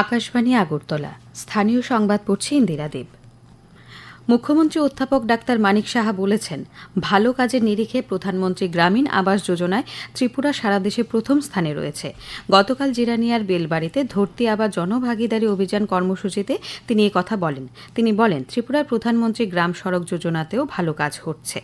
আকাশবাণী আগরতলা। স্থানীয় সংবাদ পড়ছে ইন্দিরা দেব। মুখ্যমন্ত্রী অধ্যাপক ডাক্তার মানিক সাহা বলেছেন, ভালো কাজের নিরিখে প্রধানমন্ত্রী গ্রামীণ আবাস যোজনায় ত্রিপুরা সারা দেশে প্রথম স্থানে রয়েছে। গতকাল জিরানিয়ার বেলবাড়িতে ধরতি আবার জনভাগিদারি অভিযান কর্মসূচিতে তিনি কথা বলেন। তিনি বলেন, ত্রিপুরার প্রধানমন্ত্রী গ্রাম সড়ক যোজনাতেও ভালো কাজ হচ্ছে।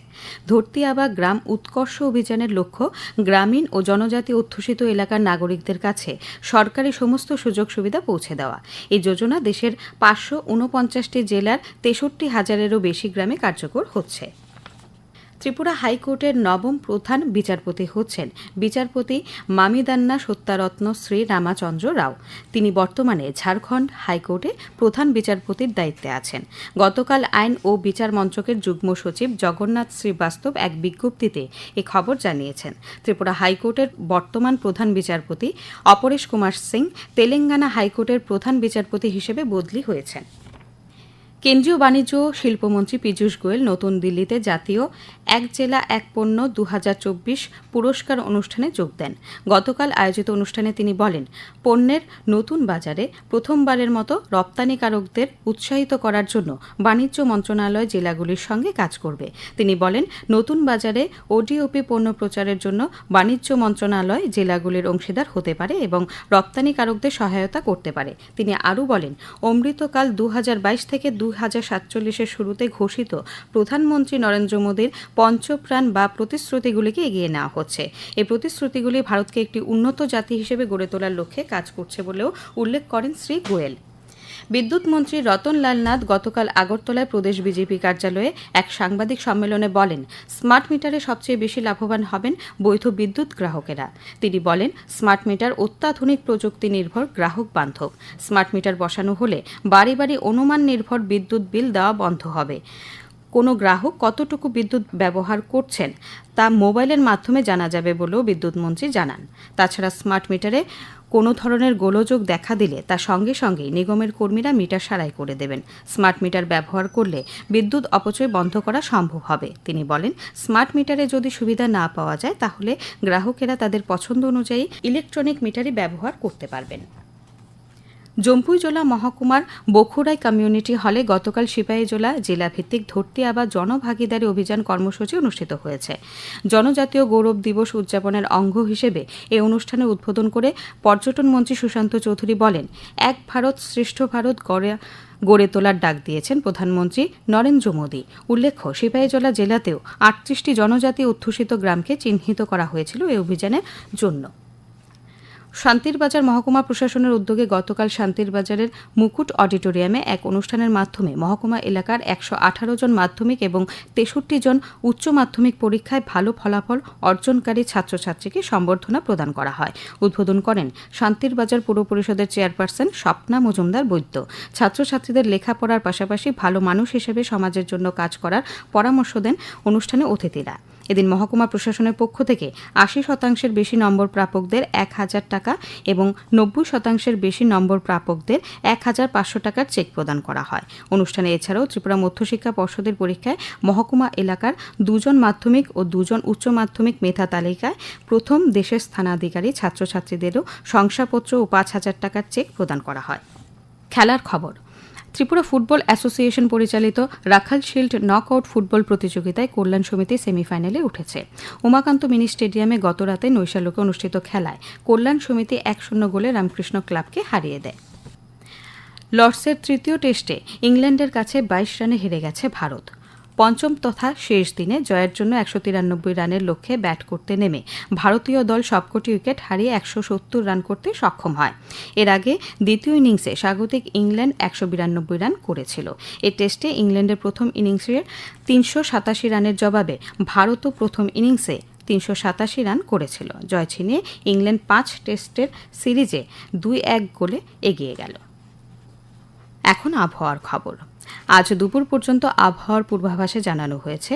ধরতি আবার গ্রাম উৎকর্ষ অভিযানের লক্ষ্য গ্রামীণ ও জনজাতি অধ্যুষিত এলাকার নাগরিকদের কাছে সরকারি সমস্ত সুযোগ সুবিধা পৌঁছে দেওয়া। এই যোজনা দেশের পাঁচশো ঊনপঞ্চাশটি জেলার তেষট্টি হাজারেরও বেশি গ্রামে কার্যকর হচ্ছে। ত্রিপুরা হাইকোর্টের নবম প্রধান বিচারপতি হচ্ছেন বিচারপতি মামিদান্না সত্যারত্ন শ্রী রামাচন্দ্র রাও। তিনি বর্তমানে ঝাড়খণ্ড হাইকোর্টে প্রধান বিচারপতির দায়িত্বে আছেন। গতকাল আইন ও বিচার মন্ত্রকের যুগ্ম সচিব জগন্নাথ শ্রীবাস্তব এক বিজ্ঞপ্তিতে এ খবর জানিয়েছেন। ত্রিপুরা হাইকোর্টের বর্তমান প্রধান বিচারপতি অপরেশ কুমার সিং তেলেঙ্গানা হাইকোর্টের প্রধান বিচারপতি হিসেবে বদলি হয়েছেন। কেন্দ্রীয় বাণিজ্য শিল্পমন্ত্রী পীযূষ গোয়েল নতুন দিল্লিতে জাতীয় এক জেলা, এক পণ্য দু হাজার চব্বিশ পুরস্কার অনুষ্ঠানে যোগ দেন। গতকাল আয়োজিত অনুষ্ঠানে তিনি বলেন, পণ্যের নতুন বাজারে প্রথমবারের মতো রপ্তানিকারকদের উৎসাহিত করার জন্য বাণিজ্য মন্ত্রণালয় জেলাগুলির সঙ্গে কাজ করবে। তিনি বলেন, নতুন বাজারে ওডিওপি পণ্য প্রচারের জন্য বাণিজ্য মন্ত্রণালয় জেলাগুলির অংশীদার হতে পারে এবং রপ্তানিকারকদের সহায়তা করতে পারে। তিনি আরও বলেন, অমৃতকাল দু হাজার বাইশ থেকে দু হাজার সাতচল্লিশের শুরুতে ঘোষিত প্রধানমন্ত্রী নরেন্দ্র মোদীর পঞ্চপ্রাণ বা প্রতিশ্রুতিগুলিকে এগিয়ে নেওয়া হচ্ছে। এই প্রতিশ্রুতিগুলি ভারতকে একটি উন্নত জাতি হিসেবে গড়ে তোলার লক্ষ্যে কাজ করছে বলেও উল্লেখ করেন শ্রী গোয়েল। বিদ্যুৎ মন্ত্রী রতনলাল নাথ গতকাল আগরতলায় প্রদেশ বিজেপি কার্যালয়ে এক সাংবাদিক সম্মেলনে বলেন, স্মার্ট মিটারে সবচেয়ে বেশি লাভবান হবেন বৈধ বিদ্যুৎ গ্রাহকেরা। তিনি বলেন, স্মার্ট মিটার অত্যাধুনিক প্রযুক্তি নির্ভর গ্রাহক বান্ধব। স্মার্ট মিটার বসানো হলে বাড়ি বাড়ি অনুমান নির্ভর বিদ্যুৎ বিল দেওয়া বন্ধ হবে। কোনো গ্রাহক কতটুকু বিদ্যুৎ ব্যবহার করছেন তা মোবাইলের মাধ্যমে জানা যাবে বলেও বিদ্যুৎ মন্ত্রী জানান। তাছাড়া স্মার্ট মিটারে কোনো ধরনের গোলযোগ দেখা দিলে তা সঙ্গে সঙ্গেই নিগমের কর্মীরা মিটার সারাই করে দেবেন। স্মার্ট মিটার ব্যবহার করলে বিদ্যুৎ অপচয় বন্ধ করা সম্ভব হবে। তিনি বলেন, স্মার্ট মিটারে যদি সুবিধা না পাওয়া যায়, তাহলে গ্রাহকেরা তাদের পছন্দ অনুযায়ী ইলেকট্রনিক মিটারই ব্যবহার করতে পারবেন। জম্পুইজোলা মহকুমার বখুড়াই কমিউনিটি হলে গতকাল সিপাহীজোলা জেলাভিত্তিক ধরতি আবার জনভাগিদারি অভিযান কর্মসূচি অনুষ্ঠিত হয়েছে। জনজাতীয় গৌরব দিবস উদযাপনের অঙ্গ হিসেবে এই অনুষ্ঠানে উদ্বোধন করে পর্যটন মন্ত্রী সুশান্ত চৌধুরী বলেন, এক ভারত শ্রেষ্ঠ ভারত গড়ে গড়ে তোলার ডাক দিয়েছেন প্রধানমন্ত্রী নরেন্দ্র মোদী। উল্লেখ্য, সিপাহীজলা জেলাতেও আটত্রিশটি জনজাতি অধ্যুষিত গ্রামকে চিহ্নিত করা হয়েছিল এই অভিযানের জন্য। শান্তিরবাজার মহকুমা প্রশাসনের উদ্যোগে গতকাল শান্তির বাজারের মুকুট অডিটোরিয়ামে এক অনুষ্ঠানের মাধ্যমে মহকুমা এলাকার একশো আঠারো জন মাধ্যমিক এবং তেষট্টি জন উচ্চ মাধ্যমিক পরীক্ষায় ভালো ফলাফল অর্জনকারী ছাত্রছাত্রীকে সম্বর্ধনা প্রদান করা হয়। উদ্বোধন করেন শান্তিরবাজার পুর পরিষদের চেয়ারপারসন স্বপ্না মজুমদার বৈদ্য। ছাত্রছাত্রীদের লেখাপড়ার পাশাপাশি ভালো মানুষ হিসেবে সমাজের জন্য কাজ করার পরামর্শ দেন অনুষ্ঠানে অতিথিরা। এদিন মহকুমা প্রশাসনের পক্ষ থেকে আশি শতাংশের বেশি নম্বর প্রাপকদের এক হাজার টাকা এবং নব্বই শতাংশের বেশি নম্বর প্রাপকদের এক হাজার পাঁচশো টাকার চেক প্রদান করা হয়। অনুষ্ঠানে এছাড়াও ত্রিপুরা মধ্যশিক্ষা পর্ষদের পরীক্ষায় মহকুমা এলাকার দুজন মাধ্যমিক ও দুজন উচ্চ মাধ্যমিক মেধা তালিকায় প্রথম দেশের স্থানাধিকারী ছাত্রছাত্রীদেরও শংসাপত্র ও পাঁচ হাজার টাকার চেক প্রদান করা হয়। খেলার খবর। ত্রিপুরা ফুটবল অ্যাসোসিয়েশন পরিচালিত রাখাল শিল্ড নকআউট ফুটবল প্রতিযোগিতায় কল্যাণ সমিতি সেমিফাইনালে উঠেছে। উমাকান্ত মিনি স্টেডিয়ামে গতরাতে নৈশালোকে অনুষ্ঠিত খেলায় কল্যাণ সমিতি এক শূন্য গোলে রামকৃষ্ণ ক্লাবকে হারিয়ে দেয়। লর্ডসের তৃতীয় টেস্টে ইংল্যান্ডের কাছে বাইশ রানে হেরে গেছে ভারত। পঞ্চম তথা শেষ দিনে জয়ের জন্য একশো তিরানব্বই রানের লক্ষ্যে ব্যাট করতে নেমে ভারতীয় দল সবকটি উইকেট হারিয়ে একশো সত্তর রান করতে সক্ষম হয়। এর আগে দ্বিতীয় ইনিংসে স্বাগতিক ইংল্যান্ড একশো বিরানব্বই রান করেছিল। এ টেস্টে ইংল্যান্ডের প্রথম ইনিংসের তিনশো সাতাশি রানের জবাবে ভারতও প্রথম ইনিংসে তিনশো সাতাশি রান করেছিল। জয় ছিনিয়ে ইংল্যান্ড পাঁচ টেস্টের সিরিজে দুই এক গোলে এগিয়ে গেল। এখন আবহাওয়ার খবর। আজ দুপুর পর্যন্ত আবহাওয়ার পূর্বাভাসে জানানো হয়েছে,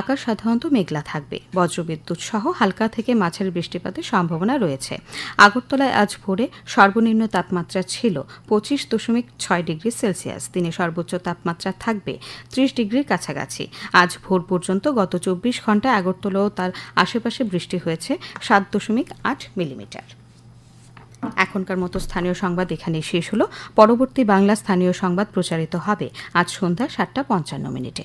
আকাশ সাধারণত মেঘলা থাকবে। বজ্রবিদ্যুৎ সহ হালকা থেকে মাছের বৃষ্টিপাতের সম্ভাবনা রয়েছে। আগরতলায় আজ ভোরে সর্বনিম্ন তাপমাত্রা ছিল পঁচিশ দশমিক ছয় ডিগ্রি সেলসিয়াস। দিনে সর্বোচ্চ তাপমাত্রা থাকবে ত্রিশ ডিগ্রির কাছাকাছি। আজ ভোর পর্যন্ত গত চব্বিশ ঘন্টায় আগরতলা ও তার আশেপাশে বৃষ্টি হয়েছে সাত দশমিক আট মিলিমিটার। এখনকার মতো স্থানীয় সংবাদ এখানেই শেষ হলো। পরবর্তী বাংলা স্থানীয় সংবাদ প্রচারিত হবে আজ সন্ধ্যা সাতটা পঞ্চান্ন মিনিটে।